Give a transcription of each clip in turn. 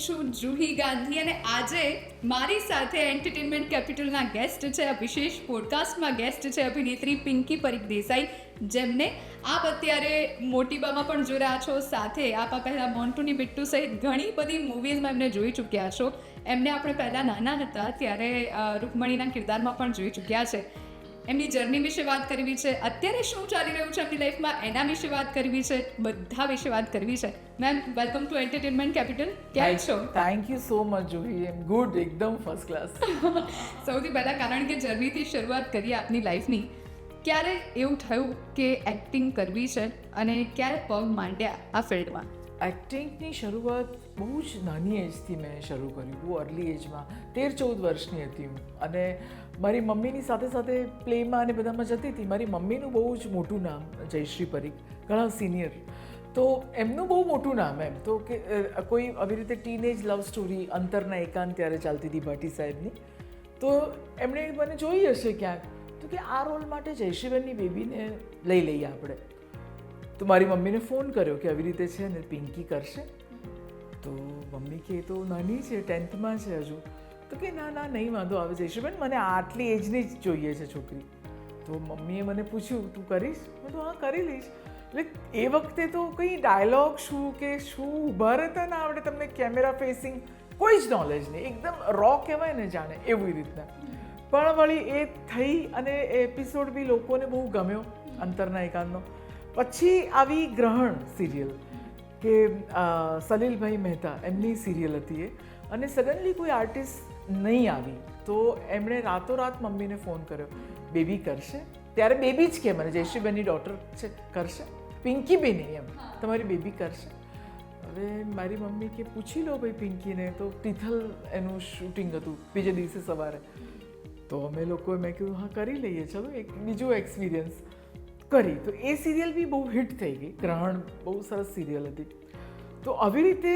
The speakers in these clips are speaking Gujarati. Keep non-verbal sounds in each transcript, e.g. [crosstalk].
છું જુહી ગાંધી અને આજે મારી સાથે એન્ટરટેનમેન્ટ કેપિટલના ગેસ્ટ છે વિશેષ પોડકાસ્ટમાં ગેસ્ટ છે અભિનેત્રી પિંકી પરીખ દેસાઈ, જેમને આપ અત્યારે મોટીબામાં પણ જોઈ રહ્યા છો. સાથે આપ આ પહેલાં મોન્ટુની બિટ્ટુ સહિત ઘણી બધી મૂવીઝમાં એમને જોઈ ચૂક્યા છો. એમને આપણે પહેલાં નાના હતા ત્યારે રૂકમણીના કિરદારમાં પણ જોઈ ચૂક્યા છે. એમની જર્ની વિશે વાત કરવી છે અત્યારે શું ચાલી રહ્યું છે એમની લાઈફમાં એના વિશે વાત કરવી છે બધા વિશે વાત કરવી છે. Ma'am welcome to entertainment capital ક્યાં છો? Thank you so much Juhi am good એકદમ ફર્સ્ટ ક્લાસ [laughs] સૌથી પહેલાં કારણ કે જર્નીથી શરૂઆત કરીએ આપની લાઈફની ક્યારે એવું થયું કે એક્ટિંગ કરવી છે અને ક્યારે પગ માંડ્યા આ ફિલ્ડમાં એક્ટિંગની શરૂઆત બહુ જ નાની એજથી મેં શરૂ કર્યું બહુ અર્લી એજમાં તેર ચૌદ વર્ષની હતી હું. અને મારી મમ્મીની સાથે સાથે પ્લેમાં અને બધામાં જતી હતી. મારી મમ્મીનું બહુ જ મોટું નામ જયશ્રી પરીખ, ઘણા સિનિયર તો એમનું બહુ મોટું નામ એમ. તો કે કોઈ આવી રીતે ટીનેજ લવ સ્ટોરી અંતરના એકાંત ત્યારે ચાલતી હતી ભાટી સાહેબની. તો એમણે મને જોઈ હશે ક્યાંક. તો કે આ રોલ માટે જયશ્રીબેનની બેબીને લઈ લઈએ આપણે. તો મારી મમ્મીને ફોન કર્યો કે આવી રીતે છે ને, પિંકી કરશે. તો મમ્મી કે તો નાની છે ટેન્થમાં છે હજુ. તો કે ના ના, નહીં, વાંધો આવે જયશ્રીબેન મને આટલી એજની જ જોઈએ છે છોકરી. તો મમ્મીએ મને પૂછ્યું, તું કરીશ? મેં તો હા, કરી લઈશ. એટલે એ વખતે તો કંઈ ડાયલોગ શું કે શું ઊભા રહેતા ના આવડે, તમને કેમેરા ફેસિંગ કોઈ જ નોલેજ નહીં. એકદમ રો કહેવાય ને જાણે, એવી રીતના. પણ વળી એ થઈ અને એપિસોડ બી લોકોને બહુ ગમ્યો, અંતરના એકાંતનો. પછી આવી ગ્રહણ સિરિયલ કે સલીલભાઈ મહેતા, એમની સિરિયલ હતી એ. અને સડનલી કોઈ આર્ટિસ્ટ નહીં આવી. તો એમણે રાતોરાત મમ્મીને ફોન કર્યો, બેબી કરશે? ત્યારે બેબી જ કે મને, જયશ્રીબેનની ડોટર છે, કરશે. પિંકી બી નહીં એમ, તમારી બેબી કરશે. હવે મારી મમ્મી કે, પૂછી લો ભાઈ પિંકીને. તો તિથલ એનું શૂટિંગ હતું, બીજે દિવસે સવારે. તો અમે લોકોએ મેં કીધું, હા, કરી લઈએ, ચલો, એક બીજું એક્સપિરિયન્સ કરી. તો એ સિરિયલ બી બહુ હિટ થઈ ગઈ. ગ્રહણ બહુ સરસ સિરિયલ હતી. તો આવી રીતે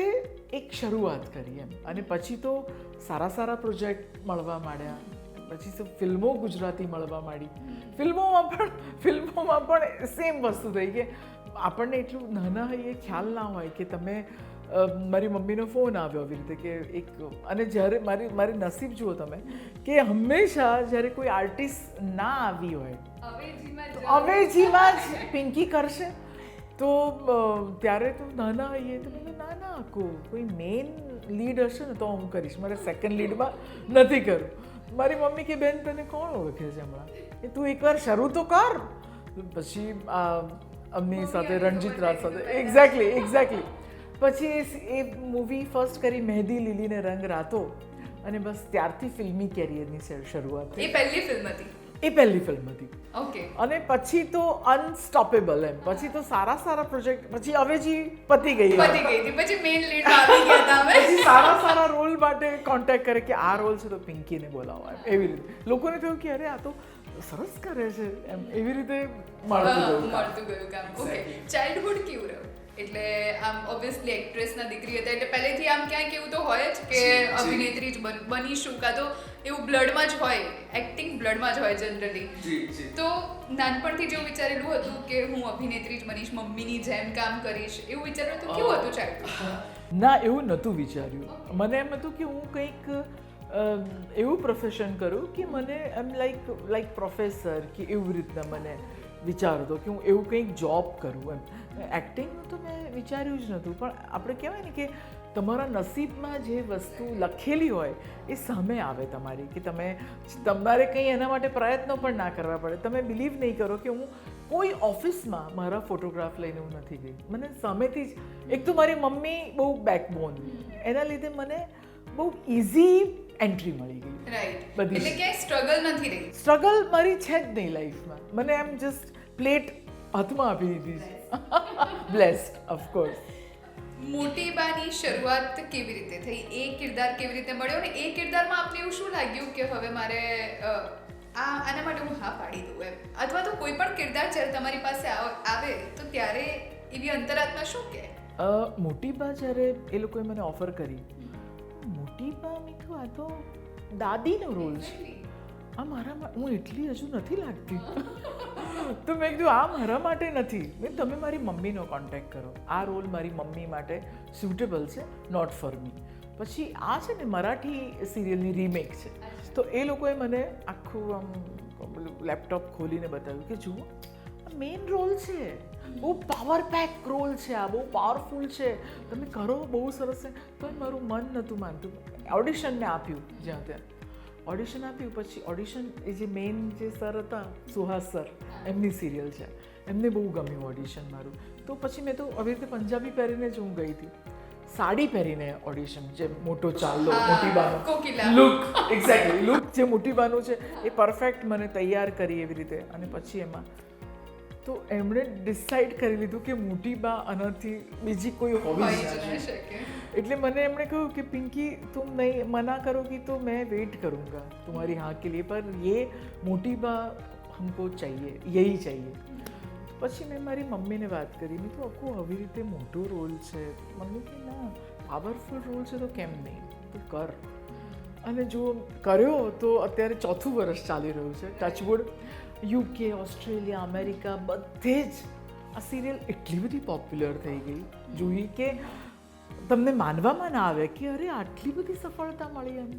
એક શરૂઆત કરી એમ. અને પછી તો સારા સારા પ્રોજેક્ટ મળવા માંડ્યા. પછી તો ફિલ્મો ગુજરાતી મળવા માંડી. ફિલ્મોમાં પણ ફિલ્મોમાં પણ સેમ વસ્તુ થઈ કે આપણને એટલું નાના એ ખ્યાલ ના હોય કે તમે મારી મમ્મીનો ફોન આવ્યો આવી રીતે કે એક અને જ્યારે મારી મારી નસીબ જુઓ તમે કે હંમેશા જ્યારે કોઈ આર્ટિસ્ટ ના આવી હોય અવેજીમાં જ પિંકી કરશે. તો ત્યારે તો નાના આવીએ તો મેં ના ના કોઈ મેઇન લીડ હશે ને તો હું કરીશ. મારે સેકન્ડ લીડમાં નથી કરવું. મારી મમ્મી કે બેન તને કોણ ઓળખે છે હમણાં? એ તું એકવાર શરૂ તો કર. પછી આ અમ્મી સાથે રણજીત રાજ સાથે. એક્ઝેક્ટલી એક્ઝેક્ટલી પછી એ મૂવી ફર્સ્ટ કરી મહેંદી લીલીને રંગ રાતો. અને બસ ત્યારથી ફિલ્મી કેરિયરની શરૂઆત એ પહેલી ફિલ્મ હતી. એ પહેલી ફિલ્મ હતી. ઓકે અને પછી તો અનસ્ટોપેબલ એમ. પછી તો સારા સારા પ્રોજેક્ટ પછી અવેજી પતી ગઈ પતી ગઈ હતી. પછી મેઇન લીડ આવી ગયા હતા પછી સારા સારા રોલ માટે કોન્ટેક્ટ કરે કે આ રોલ છે તો પિંકીને બોલાવો એવી રીતે. લોકોને થયું કે અરે આ તો સરસ કરે છે એમ. એવી રીતે મળતું ગયું. મળતું ગયું કામ. ઓકે ચાઇલ્ડહુડ કેવું રહ્યું? એટલે આમ ઓબ્વિયસલી એક્ટ્રેસના દીકરી હતા. એટલે પહેલેથી આમ ક્યાંક એવું તો હોય જ કે અભિનેત્રી જ બની બનીશું કાં તો એવું બ્લડમાં જ હોય એક્ટિંગ બ્લડમાં જ હોય જનરલી તો નાનપણથી જેવું વિચારેલું હતું કે હું અભિનેત્રી જ બનીશ મમ્મીની જેમ કામ કરીશ એવું વિચાર્યું હતું? કેવું હતું ચાઇલ્ડહુડ ના એવું નહોતું વિચાર્યું. મને એમ હતું કે હું કંઈક એવું પ્રોફેશન કરું કે મને એમ લાઈક લાઈક પ્રોફેસર કે એવી રીતના મને વિચાર હતો કે હું એવું કંઈક જોબ કરું એમ. એક્ટિંગનું તો મેં વિચાર્યું જ નહોતું પણ આપણે કહેવાય ને કે તમારા નસીબમાં જે વસ્તુ લખેલી હોય એ સામે આવે તમારી કે તમે તમારે કંઈ એના માટે પ્રયત્નો પણ ના કરવા પડે. તમે બિલીવ નહીં કરો કે હું કોઈ ઓફિસમાં મારા ફોટોગ્રાફ લઈને હું નથી ગઈ. મને સામેથી જ એક તો મારી મમ્મી બહુ બેકબોન એના લીધે મને બહુ ઇઝી એન્ટ્રી મળી ગઈ. રાઈટ બધી એટલે ક્યાંય સ્ટ્રગલ નથી રહી. સ્ટ્રગલ મારી છે જ નહીં લાઈફમાં મને એમ જસ્ટ પ્લેટ હાથમાં આપી દીધી છે. બ્લેસ્ડ ઓફકોર્સ [laughs] મોટી બાની શરૂઆત કેવી રીતે થઈ? એ કિરદાર કેવી રીતે મળ્યો ને એ કિરદારમાં આપને એવું શું લાગ્યું કે હવે મારે આ આના માટે હું હા પાડી દઉં એમ? અથવા તો કોઈ પણ કિરદાર જ્યારે તમારી પાસે આવ- તો ત્યારે એવી અંતરાત્મા શું કહે અ, મોટી બા જ્યારે એ લોકોએ મને ઓફર કરી મોટી બા મેં આ તો દાદીનો રોલ છે. આ મારા હું એટલી હજુ નથી લાગતી. તો મેં કીધું આ મારા માટે નથી. મેં તમે મારી મમ્મીનો કોન્ટેક્ટ કરો. આ રોલ મારી મમ્મી માટે સ્યુટેબલ છે નોટ ફોર મી પછી આ છે ને મરાઠી સિરિયલની રીમેક છે. તો એ લોકોએ મને આખું આમ લેપટોપ ખોલીને બતાવ્યું કે જુઓ મેઇન રોલ છે. બહુ પાવર પેક રોલ છે આ બહુ પાવરફુલ છે. તમે કરો બહુ સરસ છે. તો મારું મન નહોતું માનતું. ઓડિશનને આપ્યું જ્યાં ત્યાં. ઓડિશન આપ્યું પછી ઓડિશન એ જે મેઇન જે સર હતા સુહાસ સર એમની સિરિયલ છે. એમને બહુ ગમ્યું ઓડિશન મારું. તો પછી મેં તો આવી રીતે પંજાબી પહેરીને જ હું ગઈ હતી. સાડી પહેરીને ઓડિશન જે મોટો ચાલો હા, મોટી બાનો. લુક એક્ઝેક્ટલી લુક જે મોટી બાનું છે એ પરફેક્ટ મને તૈયાર કરી એવી રીતે. અને પછી એમાં તો એમણે ડિસાઈડ કરી લીધું કે મોટી બા આનાથી બીજી કોઈ હોવી એટલે મને એમણે કહ્યું કે પિંકી તું નહીં મના કરોગી તો મેં વેટ કરૂંગા. તમારી હા કે લીએ પર યે મોટી બા હમકો ચાહીએ યહી ચાહીએ. પછી મેં મારી મમ્મીને વાત કરી. મેં તો આખો આવી રીતે મોટો રોલ છે. મમ્મી કે ના પાવરફુલ રોલ છે તો કેમ નહીં? તું કર. અને જો કર્યો તો અત્યારે ચોથું વર્ષ ચાલી રહ્યું છે. ટચવુડ યુકે ઓસ્ટ્રેલિયા અમેરિકા બધે જ આ સિરિયલ એટલી બધી પોપ્યુલર થઈ ગઈ. જોઈ કે તમને માનવામાં ના આવે કે અરે આટલી બધી સફળતા મળી એમ.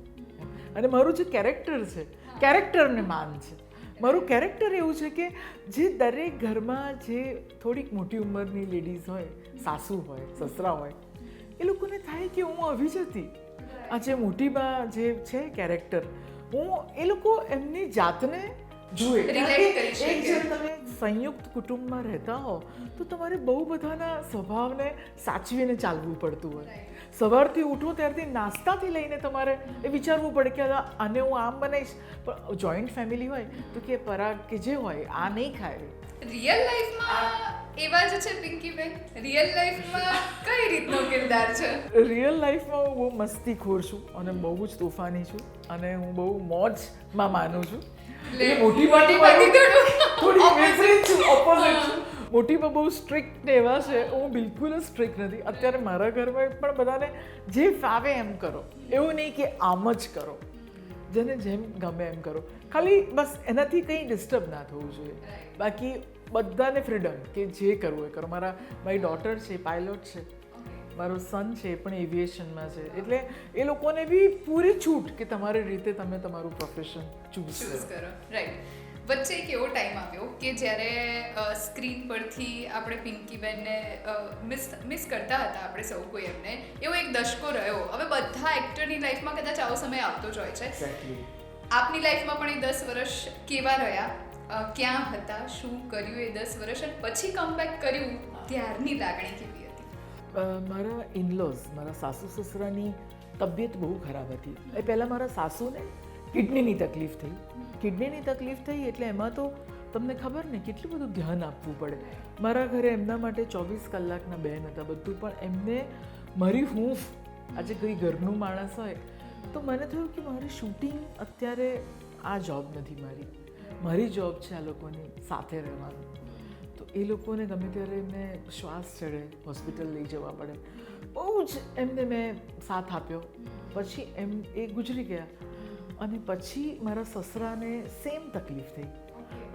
અને મારું જે કેરેક્ટર છે કેરેક્ટરને માન છે. મારું કેરેક્ટર એવું છે કે જે દરેક ઘરમાં જે થોડીક મોટી ઉંમરની લેડીઝ હોય સાસુ હોય સસરા હોય એ લોકોને થાય કે હું આવી જ હતી આ જે મોટી બા જે છે કેરેક્ટર હું એ લોકો એમની જાતને જુએ. એક જ્યારે તમે સંયુક્ત કુટુંબમાં રહેતા હો તો તમારે બહુ બધાના સ્વભાવને સાચવીને ચાલવું પડતું હોય. સવારથી ઉઠો ત્યારથી નાસ્તાથી લઈને તમારે એ વિચારવું પડે કે આને હું આમ બનાવીશ. પણ જોઈન્ટ ફેમિલી હોય તો કે પરાગ કે જે હોય આ નહીં ખાય. રિયલ લાઈફમાં એવા જ છે પિંકીબેન રિયલ લાઈફમાં કઈ રીતનો કિરદાર છે? રિયલ લાઈફમાં હું બહુ મસ્તીખોર છું અને બહુ જ તોફાની છું અને હું બહુ મોજમાં માનું છું. એ મોટી મોટી થોડી વિપરીત ઓપોઝિટ મોટી બહુ સ્ટ્રિક્ટ ને એવા છે હું બિલકુલ જ સ્ટ્રિક્ટ નથી. અત્યારે મારા ઘરમાં પણ બધાને જે ફાવે એમ કરો. એવું નહીં કે આમ જ કરો. જેને જેમ ગમે એમ કરો. ખાલી બસ એનાથી કંઈ ડિસ્ટર્બ ના થવું જોઈએ. બાકી બધાને ફ્રીડમ કે જે કરવું એ કરો. મારા મારી ડોટર છે પાયલોટ છે. મારો સન છે એ પણ એવિએશનમાં છે. એટલે એ લોકોને બી પૂરી છૂટ કે તમારી રીતે તમે તમારું પ્રોફેશન ચૂઝ કરો. રાઈટ વચ્ચે એક એવો ટાઈમ આવ્યો કે જ્યારે સ્ક્રીન પરથી આપણે પિંકીબેનને મિસ મિસ કરતા હતા આપણે સૌ કોઈ એમને એવો એક દશકો રહ્યો. હવે બધા એક્ટરની લાઈફમાં કદાચ આવો સમય આવતો જ હોય છે. આપની લાઈફમાં પણ એ દસ વર્ષ કેવા રહ્યા? ક્યાં હતા? શું કર્યું એ દસ વર્ષ? અને પછી કમબેક કર્યું ત્યારની લાગણી કેવી મારા ઇનલોઝ મારા સાસુ સસરાની તબિયત બહુ ખરાબ હતી. એ પહેલાં મારા સાસુને કિડનીની તકલીફ થઈ. કિડનીની તકલીફ થઈ એટલે એમાં તો તમને ખબર ને કેટલું બધું ધ્યાન આપવું પડે. મારા ઘરે એમના માટે ચોવીસ કલાકના બેન હતા બધું, પણ એમને મારી હૂંફ આજે કોઈ ઘરનું માણસ હોય, તો મને થયું કે મારી શૂટિંગ અત્યારે આ જોબ નથી મારી. મારી જોબ છે આ લોકોની સાથે રહેવાનું. એ લોકોને ગમે ત્યારે એમને શ્વાસ ચડે હોસ્પિટલ લઈ જવા પડે. બહુ જ એમને મેં સાથ આપ્યો. પછી એમ એ ગુજરી ગયા. અને પછી મારા સસરાને સેમ તકલીફ થઈ.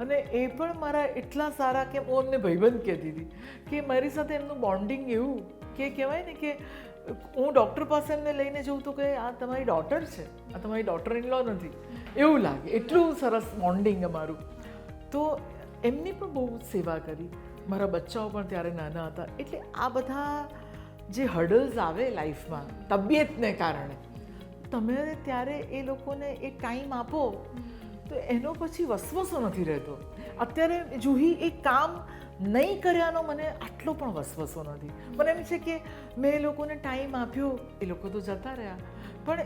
અને એ પણ મારા એટલા સારા કે હું એમને ભાઈબંધ કહેતી હતી કે મારી સાથે એમનું બોન્ડિંગ એવું કે કહેવાય ને કે હું ડૉક્ટર પાસે એમને લઈને જઉં તો કે આ તમારી ડોટર છે. આ તમારી ડોટર ઇન લો નથી. એવું લાગે. એટલું સરસ બોન્ડિંગ અમારું. તો એમની પણ બહુ સેવા કરી. મારા બચ્ચાઓ પણ ત્યારે નાના હતા. એટલે આ બધા જે હર્ડલ્સ આવે લાઈફમાં તબિયતને કારણે, તમે ત્યારે એ લોકોને એ ટાઈમ આપો, તો એનો પછી વસવસો નથી રહેતો. અત્યારે જુહી એ કામ નહીં કર્યાનો મને આટલો પણ વસવસો નથી. મને એમ છે કે મેં એ લોકોને ટાઈમ આપ્યો, એ લોકો તો જતા રહ્યા. પણ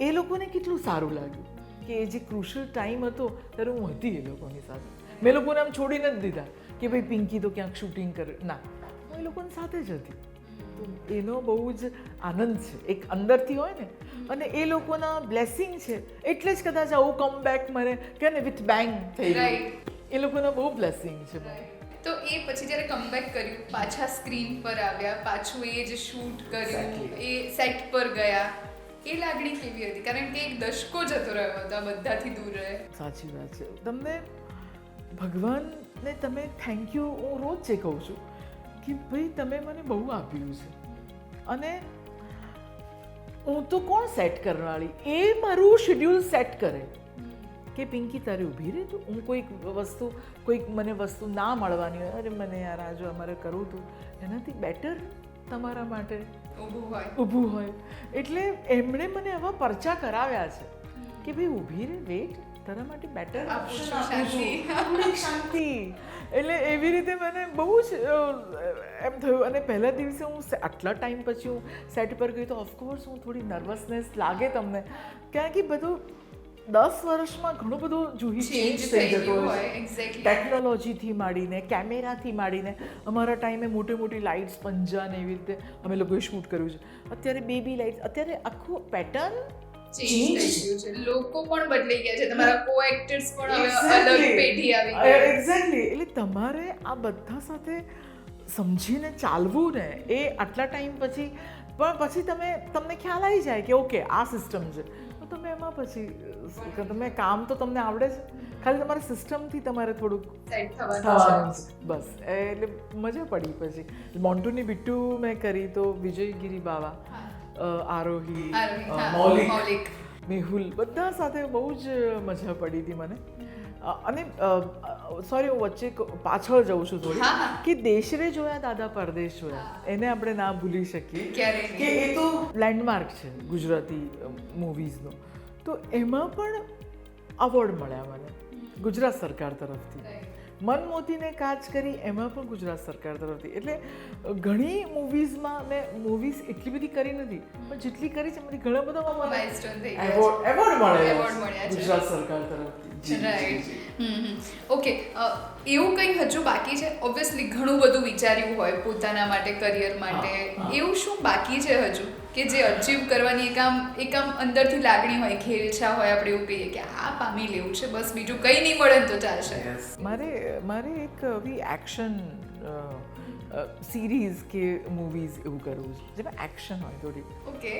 એ લોકોને કેટલું સારું લાગ્યું કે એ જે ક્રુશિયલ ટાઈમ હતો, ત્યારે હું હતી એ લોકોની સાથે. મેં લોકોને આમ છોડી નથી દીધા કે ભાઈ પિંકી તો ક્યાંક શૂટિંગ કરે. ના. હું એ લોકોની સાથે જ હતી. એનો બહુ જ આનંદ છે. એક અંદરથી હોય ને. અને એ લોકોના બ્લેસિંગ છે. એટલે જ કદાચ આવું કમ બેક મને કે ને વિથ બેંગ થઈ ગયું. એ લોકોના બહુ બ્લેસિંગ છે તો એ પછી જ્યારે કમબેક કર્યું પાછા સ્ક્રીન પર આવ્યા પાછું એ જે શૂટ કર્યું એ સેટ પર ગયા એ લાગણી કેવી હતી? કારણ કે એક દશકો જતો રહ્યો હતો બધાથી દૂર રહે. સાચી વાત છે. તમને ભગવાનને તમે થેન્ક યુ હું રોજ જે કહું છું કે ભાઈ તમે મને બહુ આપ્યું છે. અને હું તો કોણ સેટ કરવાળી એ મારું શેડ્યુલ સેટ કરે. કે પિંકી તારે ઊભી રહે તું? હું કોઈક વસ્તુ કોઈક મને વસ્તુ ના મળવાની હોય. અરે મને યાર આ જો અમારે કરવું હતું એનાથી બેટર તમારા માટે. ઊભું હોય. ઊભું હોય. એટલે એમણે મને આવા પરચા કરાવ્યા છે. કે ભાઈ ઊભી રહે વેટ તારા માટે બેટર શાંતિ. એટલે એવી રીતે મને બહુ જ એમ થયું. અને પહેલા દિવસે હું આટલા ટાઈમ પછી હું સેટ પર ગઈ તો ઓફકોર્સ હું થોડી નર્વસનેસ લાગે તમને. કારણ કે બધું દસ વર્ષમાં ઘણું બધું જુહી ચેન્જ થઈ ગયું હોય. ટેકનોલોજીથી માંડીને કેમેરાથી માંડીને. અમારા ટાઈમે મોટી મોટી લાઇટ્સ પંજા ને એવી રીતે અમે લોકોએ શૂટ કર્યું છે. અત્યારે બેબી લાઇટ્સ અત્યારે આખું પેટર્ન ચેન્જ થઈ છે. લોકો પણ બદલાઈ ગયા છે. તમારા [laughs] કો એક્ટર્સ પણ હવે અલગ પેઢી આવી ગયા. એક્ઝેક્ટલી એટલે તમારે આ બધા સાથે સમજીને ચાલવું ને એ આટલા ટાઈમ પછી પણ પછી તમે તમને ખ્યાલ આવી જાય કે ઓકે આ સિસ્ટમ છે. તો તમે એમાં પછી તમે કામ તો તમને આવડે છે ખાલી તમારે સિસ્ટમથી તમારે થોડુંક બસ. એટલે મજા પડી પછી. મોન્ટુની બિટ્ટુ મેં કરી તો વિજયગીરી બાવા. આરોહી મૌલિક. મેહુલ બધા સાથે બહુ જ મજા પડી હતી મને. અને સોરી હું વચ્ચે પાછળ જઉં છું થોડી. કે દેશરે જોયા દાદા પરદેશ જોયા. એને આપણે ના ભૂલી શકીએ. કે એ તો લેન્ડમાર્ક છે ગુજરાતી મૂવીઝનો તો એમાં પણ અવોર્ડ મળ્યા મને. ગુજરાત સરકાર તરફથી. મન મોતીને કાચ કરી એમાં પણ ગુજરાત સરકાર તરફથી. એટલે ઘણી મૂવીઝમાં મેં મૂવીઝ એટલી બધી કરી નથી પણ જેટલી કરી છે એમાંથી ઘણા બધા મને એવોર્ડ એવોર્ડ મળે મળ્યા. ગુજરાત સરકાર તરફથી. રાઈટ ઓકે એવું કંઈ હજુ બાકી છે? ઓબ્વિયસલી ઘણું બધું વિચાર્યું હોય પોતાના માટે કરિયર માટે. એવું શું બાકી છે હજુ? કે જે અચીવ કરવાની એક આમ એક આમ અંદરથી લાગણી હોય ખેલછા હોય આપણે એવું કહીએ કે આ પામી લેવું છે બસ બીજું કંઈ નહીં મળે તો ચાલશે. મારે મારે એક આવી એક્શન સિરીઝ કે મૂવીઝ એવું કરવું છે જેમાં એક્શન હોય થોડી. ઓકે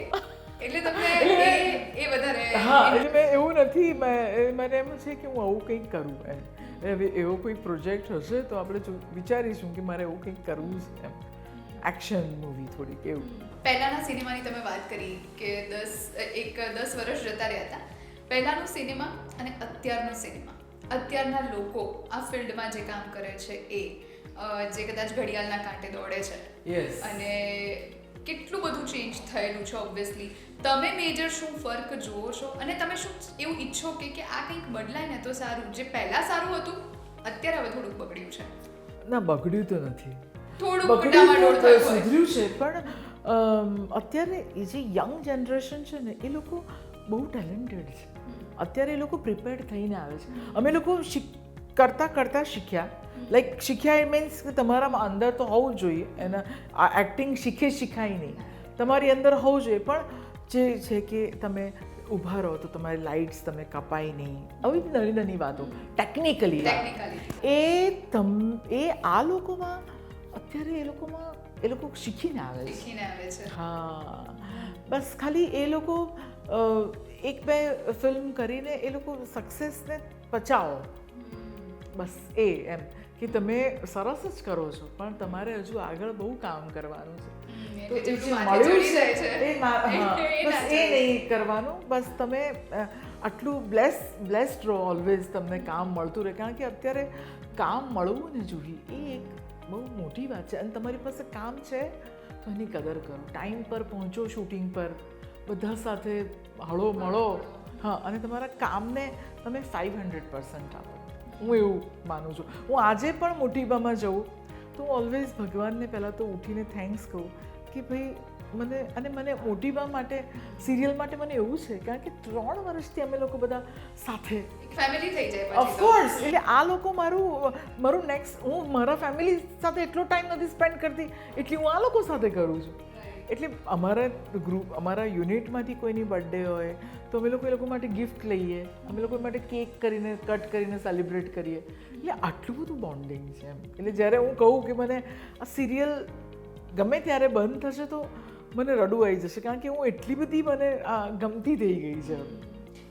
એટલે તમને [laughs] એ એ વધારે હા એટલે મેં એવું નથી મને એમ છે કે હું આવું કંઈક કરું એમ. હવે એવો કોઈ પ્રોજેક્ટ હશે તો આપણે જો વિચારીશું કે મારે એવું કંઈક કરવું છે એમ. એક્શન મૂવી થોડીક એવું. પહેલાના સિનેમાની તમે વાત કરી કે દસ એક દસ વર્ષ જતા રહ્યા હતા. પહેલાંનું સિનેમા અને અત્યારનું સિનેમા. અત્યારના લોકો આ ફિલ્ડમાં જે કામ કરે છે એ જે કદાચ ઘડિયાળના કાંટે દોડે છે. અને કેટલું બધું ચેન્જ થયેલું છે ઓબ્વિયસલી તમે મેજર શું ફર્ક જુઓ છો? અને તમે શું એવું ઈચ્છો કે કે આ કંઈક બદલાય ને તો સારું? જે પહેલાં સારું હતું અત્યારે હવે થોડુંક બગડ્યું છે. ના બગડ્યું તો નથી. થોડુંક સુધર્યું છે પણ અત્યારે એ જે યંગ જનરેશન છે ને એ લોકો બહુ ટેલેન્ટેડ છે. અત્યારે એ લોકો પ્રિપેર્ડ થઈને આવે છે. અમે લોકો શીખ કરતાં કરતાં શીખ્યા. લાઈક શીખ્યા એ મીન્સ કે તમારામાં અંદર તો હોવું જ જોઈએ. એના આ એક્ટિંગ શીખે શીખાય નહીં. તમારી અંદર હોવું જોઈએ. પણ જે છે કે તમે ઊભા રહો તો તમારી લાઇટ્સ તમે કપાય નહીં. આવી નાની નાની વાતો. ટેકનિકલી ટેકનિકલી એ તમ એ આ લોકોમાં અત્યારે એ લોકોમાં એ લોકો શીખીને આવે છે શીખીને આવે છે હા બસ ખાલી એ લોકો એક બે ફિલ્મ કરીને એ લોકો સક્સેસને પચાવો બસ એ એમ કે તમે સરસ જ કરો છો પણ તમારે હજુ આગળ બહુ કામ કરવાનું છે। તો એ જે મળ્યું છે એ [laughs] બસ એ નહીં કરવાનું બસ તમે આટલું બ્લેસ બ્લેસ્ડ રહો ઓલવેઝ તમને કામ મળતું રહે. કારણ કે અત્યારે કામ મળવું ને જોઈએ એ એક બહુ મોટી વાત છે. અને તમારી પાસે કામ છે? તો એની કદર કરો. ટાઈમ પર પહોંચો શૂટિંગ પર. બધા સાથે હળો મળો. હા, અને તમારા કામને તમે ફાઇવ હંડ્રેડ પર્સન્ટ આપો. હું એવું માનું છું. હું આજે પણ મોટીબામાં જઉં. તો હું ઓલવેઝ ભગવાનને પહેલાં તો ઉઠીને થેન્ક્સ કહું કે ભાઈ, મને, અને મને મોટીબા માટે સિરિયલ માટે મને એવું છે. કારણ કે ત્રણ વર્ષથી અમે લોકો બધા સાથે ફેમિલી થઈ જાય. ઓફકોર્સ એટલે આ લોકો મારું મારું નેક્સ્ટ હું મારા ફેમિલી સાથે એટલો ટાઈમ નથી સ્પેન્ડ કરતી એટલે હું આ લોકો સાથે કરું છું. એટલે અમારા ગ્રુપ અમારા યુનિટમાંથી કોઈની બર્થડે હોય તો અમે લોકો એ લોકો માટે ગિફ્ટ લઈએ અમે લોકો માટે કેક કરીને કટ કરીને સેલિબ્રેટ કરીએ. એટલે આટલું બધું બોન્ડિંગ છે એમ. એટલે જ્યારે હું કહું કે મને આ સિરિયલ ગમે ત્યારે બંધ થશે તો મને રડવું આવી જશે કારણ કે હું એટલી બધી મને આ ગમતી થઈ ગઈ છે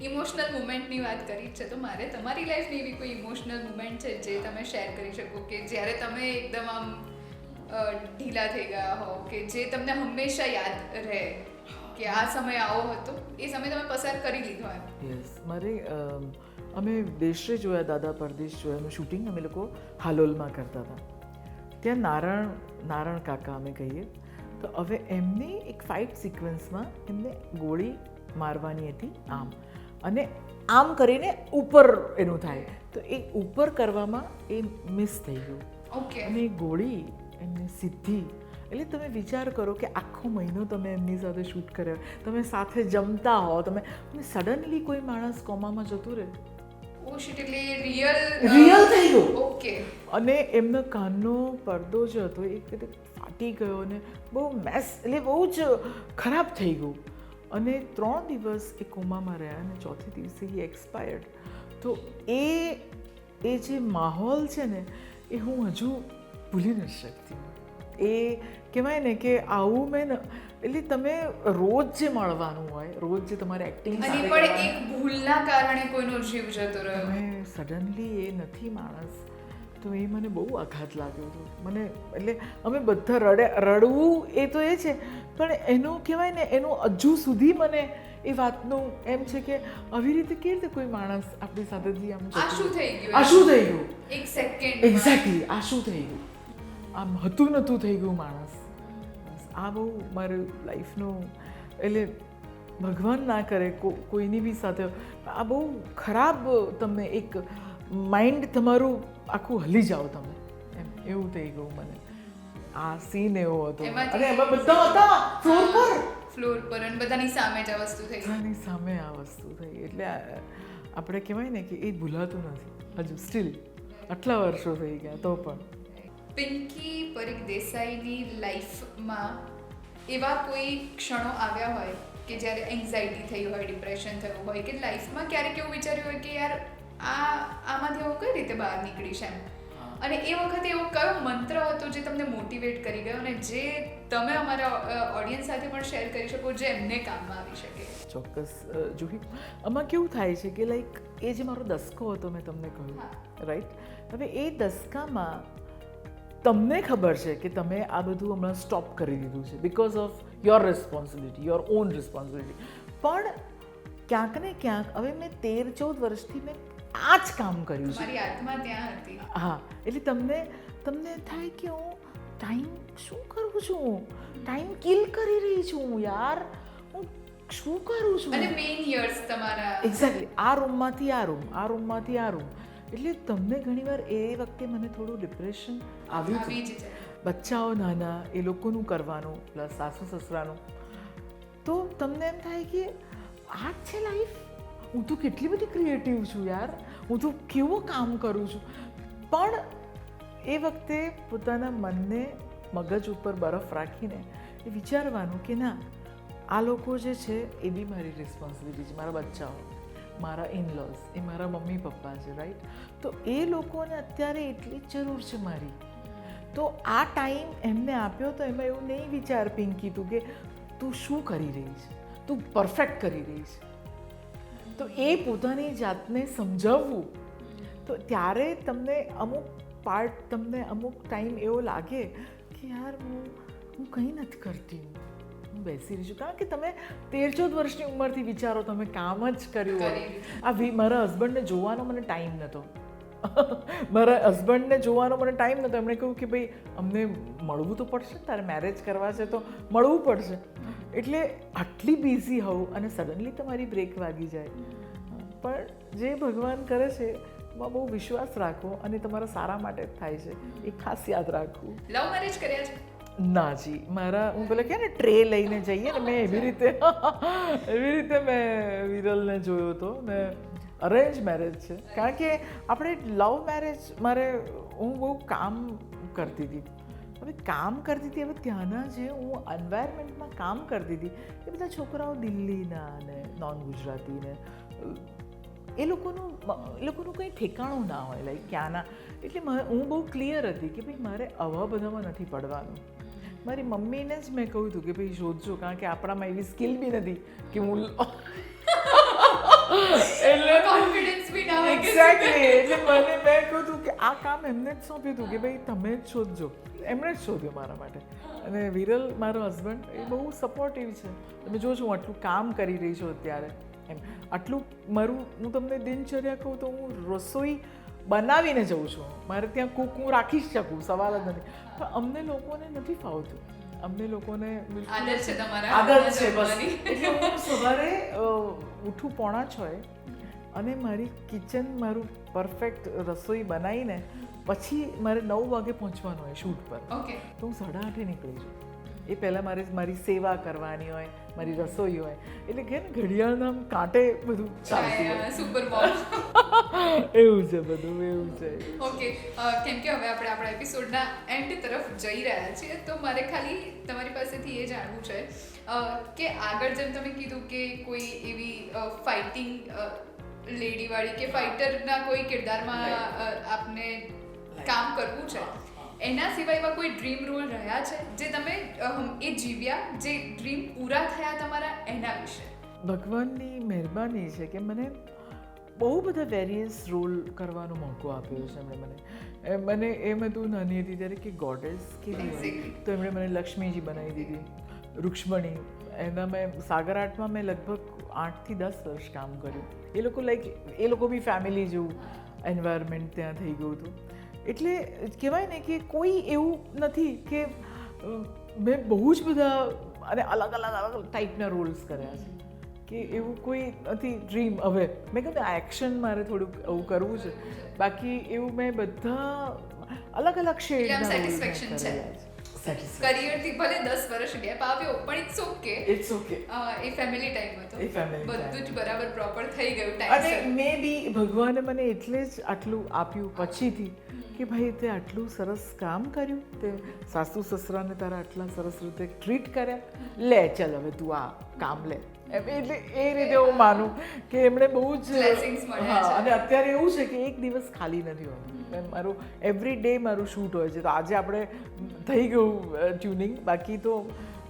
ઇમોશનલ મુમેન્ટની વાત કરી છે, તો મારે તમારી લાઈફની એવી કોઈ ઇમોશનલ મુમેન્ટ છે જે તમે શેર કરી શકો કે જ્યારે તમે એકદમ આમ ઢીલા થઈ ગયા હો કે જે તમને હંમેશા યાદ રહે કે આ સમય આવો હતો? એ સમય તમે પસાર કરી લીધો એમ. યસ મારે અમે દેશરે જોયા, દાદા પરદેશ જોયા એનું શૂટિંગ અમે લોકો હાલોલમાં કરતા હતા. ત્યાં નારાયણ નારાયણ કાકા અમે કહીએ. તો હવે એમની એક ફાઇટ સિક્વન્સમાં એમને ગોળી મારવાની હતી આમ. અને આમ કરીને ઉપર એનું થાય. તો એ ઉપર કરવામાં એ મિસ થઈ ગયું. ઓકે અને એ ગોળી એમને સીધી એટલે તમે વિચાર કરો કે આખો મહિનો તમે એમની સાથે શૂટ કર્યો. તમે સાથે જમતા હો તમે સડનલી કોઈ માણસ કોમામાં જતું રહે? રિયલ Real થઈ ગયું. ઓકે અને એમનો કાનનો પડદો જે હતો એ ફાટી ગયો અને બહુ મેસ એટલે બહુ જ ખરાબ થઈ ગયું. અને ત્રણ દિવસ એ કોમામાં રહ્યા અને ચોથે દિવસે એ એક્સપાયર્ડ તો એ એ જે માહોલ છે ને એ હું હજુ ભૂલી નથી શકતી. એ કહેવાય ને કે આવું મેં એટલે તમે રોજ જે મળવાનું હોય રોજ જે તમારે એક્ટિંગ પણ એક ભૂલના કારણે કોઈનો જીવ જતો રહ્યો. સડનલી એ નથી માણસ. તો એ મને બહુ આઘાત લાગ્યો હતો. મને એટલે અમે બધા રડે રડવું એ તો એ છે પણ એનું કહેવાય ને એનું હજુ સુધી મને એ વાતનું એમ છે કે આવી રીતે કેવી રીતે કોઈ માણસ આપણી સાથેથી આમ આ શું થઈ ગયું આ શું થઈ ગયું. એક સેકન્ડ એક્ઝેક્ટલી આ શું થઈ ગયું. આમ હતું નહોતું થઈ ગયું માણસ. આ બહુ મારું લાઈફનું એટલે ભગવાન ના કરે કોઈની બી સાથે. આ બહુ ખરાબ તમને એક માઇન્ડ તમારું આખું હલી જાઓ તમે. એમ એવું થઈ ગયું મને. આ સીન એવો હતો. અને એમાં બધા હતા. ફ્લોર પર? ફ્લોર પર અને બધાની સામે જ આ વસ્તુ થઈ. બધાની સામે આ વસ્તુ થઈ. એટલે આપણે કહેવાય ને કે એ ભૂલાતું નથી. હજુ સ્ટીલ આટલા વર્ષો થઈ ગયા તો પણ. પિંકી પરીખ દેસાઈની લાઈફમાં એવા કોઈ ક્ષણો આવ્યા હોય કે જ્યારે એન્ઝાયટી થઈ હોય ડિપ્રેશન થયું હોય કે લાઈફમાં ક્યારેક એવું વિચાર્યું હોય કે યાર આ આમાંથી હું કઈ રીતે બહાર નીકળીશ એમ? અને એ વખતે એવો કયો મંત્ર હતો જે તમને મોટિવેટ કરી ગયો અને જે તમે અમારા ઓડિયન્સ સાથે પણ શેર કરી શકો જે એમને કામમાં આવી શકે? ચોક્કસ જુહી આમાં કેવું થાય છે કે લાઈક એ જે મારો દસકો હતો મેં તમને કહ્યું રાઈટ હવે એ દસકામાં તમને ખબર છે કે તમે આ બધું હમણાં સ્ટોપ કરી દીધું છે because of your responsibility your own responsibility પણ ક્યાંક ને ક્યાંક હવે મેં તેર ચૌદ વર્ષથી મેં આ જ કામ કર્યું છે. મારી આત્મા ત્યાં હતી. હા એટલે તમને તમને થાય કે હું ટાઈમ શું કરું છું? ટાઈમ કિલ કરી રહી છું યાર. હું શું કરું છું? અને મેઇન યર્સ તમારા. એક્ઝેક્ટલી આ રૂમમાંથી આ રૂમ આ રૂમમાંથી આ રૂમ એટલે તમને ઘણીવાર એ વખતે મને થોડું ડિપ્રેશન આવ્યું આવી હતું બચ્ચાઓ નાના એ લોકોનું કરવાનું પ્લસ સાસુ સસરાનું તો તમને એમ થાય કે આ જ છે લાઈફ હું તો કેટલી બધી ક્રિએટિવ છું યાર. હું તો કેવું કામ કરું છું. પણ એ વખતે પોતાના મનને મગજ ઉપર બરફ રાખીને એ વિચારવાનું કે ના, આ લોકો જે છે એ બી મારી રિસ્પોન્સિબિલિટી છે મારા બચ્ચાઓ, મારા ઇનલોઝ એ મારા મમ્મી પપ્પા છે રાઈટ તો એ લોકોને અત્યારે એટલી જ જરૂર છે મારી. તો આ ટાઈમ એમને આપ્યો તો એમાં એવું નહીં વિચાર પિંકી તું કે તું શું કરી રહી છે? તું પરફેક્ટ કરી રહી છે. તો એ પોતાની જાતને સમજાવવું તો ત્યારે તમને અમુક પાર્ટ તમને અમુક ટાઈમ એવો લાગે કે યાર હું હું કંઈ નથી કરતી. હું બેસી રહી છું. કારણ કે તમે તેર ચૌદ વર્ષની ઉંમરથી વિચારો તમે કામ જ કર્યું હોય. આ મારા હસબન્ડને જોવાનો મને ટાઈમ નહોતો [laughs] મારા હસબન્ડને જોવાનો મને ટાઈમ નહોતો એમણે કહ્યું કે ભાઈ અમને મળવું તો પડશે ને, તારે મેરેજ કરવા છે તો મળવું પડશે. એટલે આટલી બિઝી હોઉં અને સડનલી તમારી બ્રેક વાગી જાય. પણ જે ભગવાન કરે છે એમાં બહુ વિશ્વાસ રાખો અને તમારા સારા માટે જ થાય છે. એ ખાસ યાદ રાખવું. લવ મેરેજ કર્યા છે? ના જી મારા હું પેલા કહે ને ટ્રે લઈને જઈએ ને મેં એવી રીતે એવી રીતે મેં વિરલને જોયો હતો ને અરેન્જ મેરેજ છે. કારણ કે આપણે લવ મેરેજ મારે હું બહુ કામ કરતી હતી. હવે કામ કરતી હતી હવે ત્યાંના જે હું એન્વાયરમેન્ટમાં કામ કરતી હતી. એ બધા છોકરાઓ દિલ્હીના ને નોન ગુજરાતી ને એ લોકોનું એ લોકોનું કંઈ ઠેકાણું ના હોય લાઈક ક્યાંના. એટલે હું બહુ ક્લિયર હતી કે ભાઈ મારે આવા બધામાં નથી પડવાનું. મારી મમ્મીને જ મેં કહ્યું હતું કે ભાઈ શોધજો કારણ કે આપણામાં એવી સ્કિલ બી નથી કે હું [laughs] એટલે કોન્ફિડન્સ બી ના એક્ઝેક્ટલી એટલે મને મેં કહ્યું હતું આ કામ એમને જ સોંપ્યું હતું કે ભાઈ તમે જ શોધજો. એમણે જ શોધ્યું મારા માટે. અને વિરલ મારો હસબન્ડ એ બહુ સપોર્ટિવ છે. તમે જો હું આટલું કામ કરી રહી છું અત્યારે. એમ. આટલું મારું હું તમને દિનચર્યા કહું તો હું રસોઈ બનાવીને જઉં છું. મારે ત્યાં કૂક હું રાખી જ શકું સવાલ જ નથી. પણ અમને લોકોને નથી ફાવતું. અમને લોકોને આદત છે તમારા આદત છે બસ. એટલે હું સવારે ઉઠું પોણા છ અને મારી કિચન મારું પરફેક્ટ રસોઈ બનાવીને પછી મારે નવ વાગે પહોંચવાનું હોય શૂટ પર. ઓકે તો હું સાડા આઠે નીકળી છું એ પહેલાં મારે મારી સેવા કરવાની હોય મારી રસોઈ હોય. એટલે કે ઘડિયાળના કાંટે બધું ચાલતું [laughs] એવું છે બધું એવું છે. ઓકે કેમ કે હવે આપણે આપણા એપિસોડના એન્ડ તરફ જઈ રહ્યા છીએ તો મારે ખાલી તમારી પાસેથી એ જાણવું છે કે આગળ જેમ તમે કીધું કે કોઈ એવી ફાઇટિંગ લેડીવાળી કે ફાઇટરના કોઈ કિરદારમાં આપને કામ કરવું છે. એના સિવાય એવા કોઈ ડ્રીમ રોલ રહ્યા છે? જે તમે એ જીવ્યા જે ડ્રીમ પૂરા થયા તમારા એના વિશે? ભગવાનની મહેરબાની છે કે મને બહુ બધા વેરિયસ રોલ કરવાનો મોકો આપ્યો છે એમણે મને. મને એમ હતું નાની હતી ત્યારે કે ગોડેસ કેવી હોય તો એમણે મને લક્ષ્મીજી બનાવી દીધી. રૂક્ષ્મણી. એના મેં સાગર આર્ટમાં મેં લગભગ આઠથી દસ વર્ષ કામ કર્યું. એ લોકો લાઈક એ લોકો બી ફેમિલી જેવું એન્વાયરમેન્ટ ત્યાં થઈ ગયું હતું. એટલે કહેવાય ને કે કોઈ એવું નથી કે મેં બહુ જ બધા અને અલગ અલગ અલગ ટાઈપના રોલ્સ કર્યા છે. કે એવું કોઈ નથી ડ્રીમ હવે મેં કહ્યું આ એક્શન મારે થોડુંક એવું કરવું છે. બાકી એવું મેં બધા અલગ અલગ શેડ satisfaction છે. કરિયરથી ભલે દસ વર્ષ ગેપ આવ્યો પણ ઇટ્સ ઓકે ઇટ્સ ઓકે એ ફેમિલી ટાઈમ હતો. એ ફેમિલી બધું જ બરાબર પ્રોપર થઈ ગયું અને મે બી ભગવાને મને એટલે જ આટલું આપ્યું પછીથી કે ભાઈ તે આટલું સરસ કામ કર્યું. તે સાસુ સસરાને તારા આટલા સરસ રીતે ટ્રીટ કર્યા. લે ચાલ હવે તું આ કામ લે. એટલે એ રીતે હું માનું કે એમણે બહુ જ હા છે. અને અત્યારે એવું છે કે એક દિવસ ખાલી નથી હોતું. મારું એવરી ડે મારું શૂટ હોય છે. તો આજે આપણે થઈ ગયું ટ્યુનિંગ બાકી તો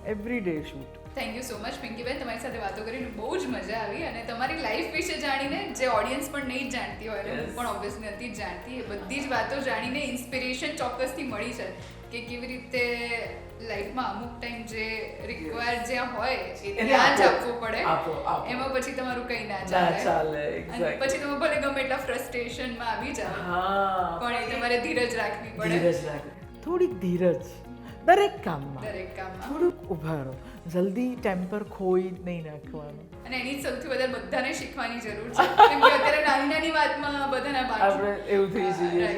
every day shoot thank you so much Pinkiben. તમારી સાથે વાતો કરીને બહુ જ મજા આવી અને તમારી લાઈફ વિશે જાણીને જે ઓડિયન્સ પણ નહીં જ જાણતી હોય હું પણ ઓબ્વિયસલી નથી જ જાણતી એ બધી જ વાતો જાણીને ઇન્સ્પિરેશન ચોક્કસથી મળી છે કે કેવી રીતે લાઈફમાં અમુક ટાઈમ જે રિક્વાયર્ડ જ્યાં હોય ત્યાં જ આપો. આપવું પડે. એમાં પછી તમારું કંઈ ના ચાલે. પછી તમે ભલે ગમે એટલા ફ્રસ્ટ્રેશનમાં આવી જાઓ પણ એ તમારે ધીરજ રાખવી પડે. ધીરજ રાખવી. થોડીક ધીરજ. દરેક કામમાં. દરેક કામમાં. થોડુંક ઊભા રહો. જલ્દી ટેમ્પર ખોઈ નહીં નાખવાનું. અને એની સૌથી વધારે બધાને શીખવાની જરૂર છે. કેમ કે અત્યારે નાની નાની વાતમાં બધાના આપણે એવું થઈ જઈએ.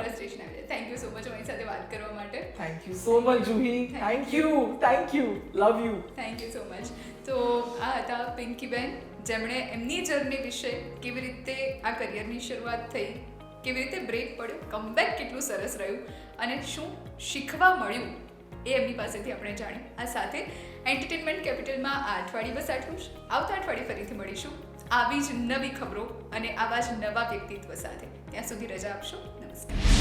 Frustration thank you so much અમારી સાથે વાત કરવા માટે. Thank you so much Juhi thank you thank you love you thank you so much તો આ હતા પિંકીબેન. જેમણે એમની જર્ની વિશે કેવી રીતે આ કરિયરની શરૂઆત થઈ કેવી રીતે બ્રેક પડ્યો કમબેક કેટલું સરસ રહ્યું અને શું શીખવા મળ્યું એ એમની પાસેથી આપણે જાણ્યું આ સાથે એન્ટરટેનમેન્ટ કેપિટલમાં આ અઠવાડિયે બસ આટલું જ. આવતા અઠવાડિયે ફરીથી મળીશું. આવી જ નવી ખબરો અને આવા જ નવા વ્યક્તિત્વ સાથે. ત્યાં સુધી રજા આપશો. નમસ્કાર.